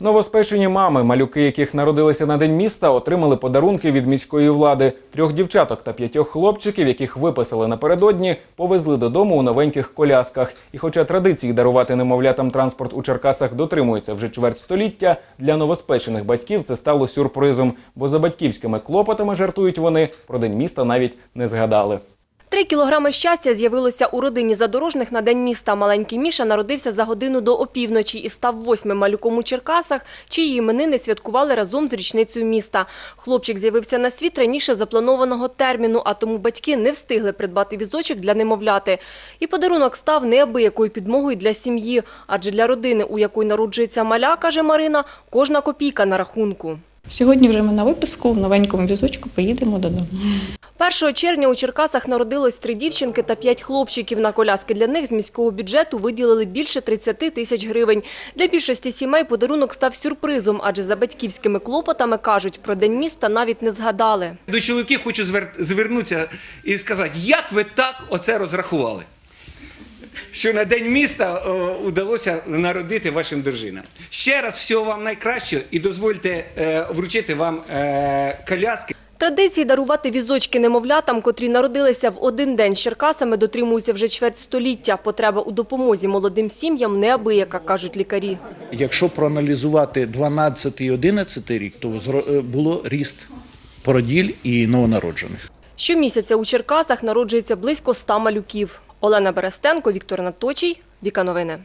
Новоспечені мами, малюки, яких народилися на день міста, отримали подарунки від міської влади. Трьох дівчаток та п'ятьох хлопчиків, яких виписали напередодні, повезли додому у новеньких колясках. І хоча традиції дарувати немовлятам транспорт у Черкасах дотримуються вже чверть століття, для новоспечених батьків це стало сюрпризом, бо за батьківськими клопотами жартують вони про день міста навіть не згадали. Три кілограми щастя з'явилося у родині задорожних на день міста. Маленький Міша народився за годину до опівночі і став восьмим малюком у Черкасах, чиї іменини святкували разом з річницею міста. Хлопчик з'явився на світ раніше запланованого терміну, а тому батьки не встигли придбати візочок для немовляти. І подарунок став неабиякою підмогою для сім'ї, адже для родини, у якої народжується маля, каже Марина, кожна копійка на рахунку. Сьогодні вже ми на виписку в новенькому візочку поїдемо додому. 1 червня у Черкасах народилось три дівчинки та п'ять хлопчиків. На коляски для них з міського бюджету виділили більше 30 тисяч гривень. Для більшості сімей подарунок став сюрпризом, адже за батьківськими клопотами, кажуть, про День міста навіть не згадали. До чоловіків хочу звер... звернутися і сказати, як ви так оце розрахували? Що на день міста о, удалося народити вашим дружинам. Ще раз всього вам найкращого і дозвольте е, вручити вам е, коляски. Традиції дарувати візочки немовлятам, котрі народилися в один день з Черкасами, дотримуються вже чверть століття. Потреба у допомозі молодим сім'ям неабияка, кажуть лікарі. Якщо проаналізувати 12 і 11 рік, то е, було ріст породіль і новонароджених. Щомісяця у Черкасах народжується близько 100 малюків. Олена Берестенко, Віктор Наточій, Віка Новини.